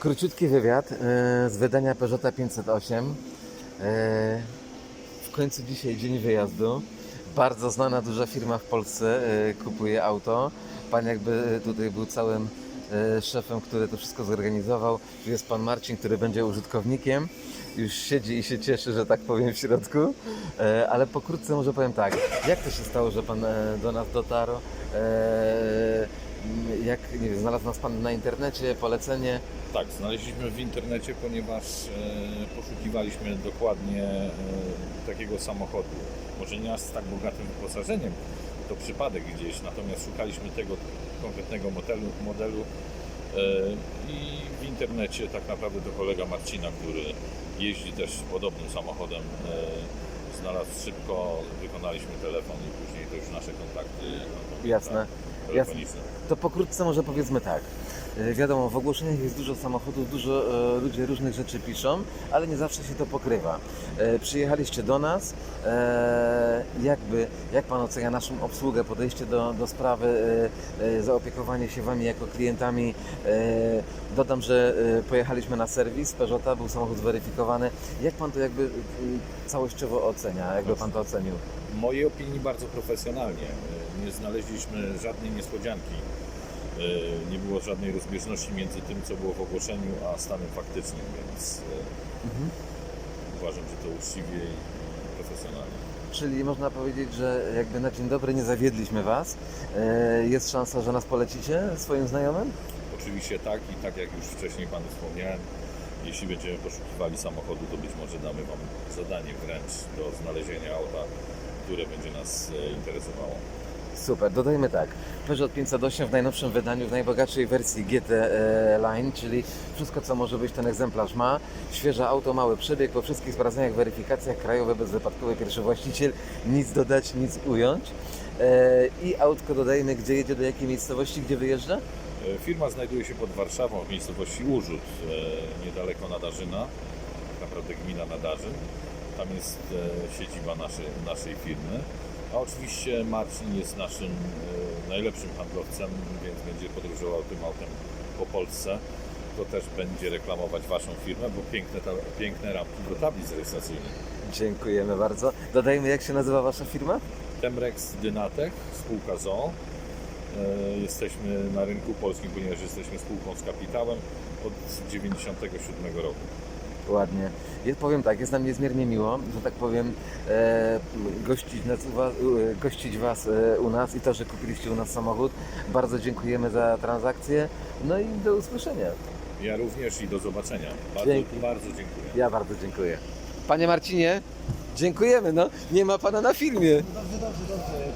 Króciutki wywiad e, z wydania Peugeota 508. E, W końcu dzisiaj dzień wyjazdu. Bardzo znana, duża firma w Polsce e, kupuje auto. Pan jakby tutaj był całym szefem, który to wszystko zorganizował. Tu jest pan Marcin, który będzie użytkownikiem. Już siedzi i się cieszy, że tak powiem, w środku. Ale pokrótce może powiem tak. Jak to się stało, że pan do nas dotarł? Jak nie wiem, znalazł nas pan na internecie, polecenie? Tak, znaleźliśmy w internecie, ponieważ e, poszukiwaliśmy dokładnie e, takiego samochodu. Może nie aż z tak bogatym wyposażeniem, to przypadek gdzieś, natomiast szukaliśmy tego konkretnego modelu, modelu e, i w internecie tak naprawdę to kolega Marcina, który jeździ też podobnym samochodem, e, znalazł szybko, wykonaliśmy telefon i później to już nasze kontakty e, Jasne. To pokrótce może powiedzmy tak. E, Wiadomo, w ogłoszeniach jest dużo samochodów, dużo e, ludzie różnych rzeczy piszą, ale nie zawsze się to pokrywa. E, przyjechaliście do nas, e, jakby, jak Pan ocenia naszą obsługę, podejście do, do sprawy, e, e, zaopiekowanie się Wami jako klientami. E, dodam, że e, pojechaliśmy na serwis Peugeota, był samochód zweryfikowany. Jak Pan to jakby e, całościowo ocenia, jakby Pan to ocenił? W mojej opinii bardzo profesjonalnie. Nie znaleźliśmy żadnej niespodzianki. E, Nie było żadnej rozbieżności między tym, co było w ogłoszeniu, a stanem faktycznym, więc e, uważam, że to uczciwie i profesjonalnie. Czyli można powiedzieć, że jakby na dzień dobry nie zawiedliśmy Was. E, Jest szansa, że nas polecicie swoim znajomym? Oczywiście tak i tak jak już wcześniej Panu wspomniałem, jeśli będziemy poszukiwali samochodu, to być może damy Wam zadanie wręcz do znalezienia auta, które będzie nas interesowało. Super, dodajmy tak. Peugeot 508 w najnowszym wydaniu, w najbogatszej wersji GT e, Line, czyli wszystko co może być ten egzemplarz ma. Świeże auto, mały przebieg, po wszystkich sprawdzeniach, weryfikacjach, krajowe, bezwypadkowe, pierwszy właściciel, nic dodać, nic ująć. E, I autko dodajmy, gdzie jedzie, do jakiej miejscowości, gdzie wyjeżdża? E, Firma znajduje się pod Warszawą w miejscowości Urzut, niedaleko Nadarzyna, tak naprawdę gmina Nadarzyn. Tam jest siedziba naszej, naszej firmy. A oczywiście Marcin jest naszym e, najlepszym handlowcem, więc będzie podróżował tym autem po Polsce. To też będzie reklamować Waszą firmę, bo piękne, ta, piękne rampki do tablic rejestracyjnych. Dziękujemy bardzo. Dodajmy, jak się nazywa Wasza firma? Temrex Dynatech, spółka ZOO. E, Jesteśmy na rynku polskim, ponieważ jesteśmy spółką z kapitałem od 1997 roku. Ładnie. Ja powiem tak, jest nam niezmiernie miło, że tak powiem, e, gościć, nas, u was, e, gościć Was e, u nas i to, że kupiliście u nas samochód. Bardzo dziękujemy za transakcję. No i do usłyszenia. Ja również i do zobaczenia. Bardzo, Dzięki. bardzo dziękuję. Ja bardzo dziękuję. Panie Marcinie, dziękujemy. No, nie ma Pana na filmie. Dobrze, dobrze, dobrze.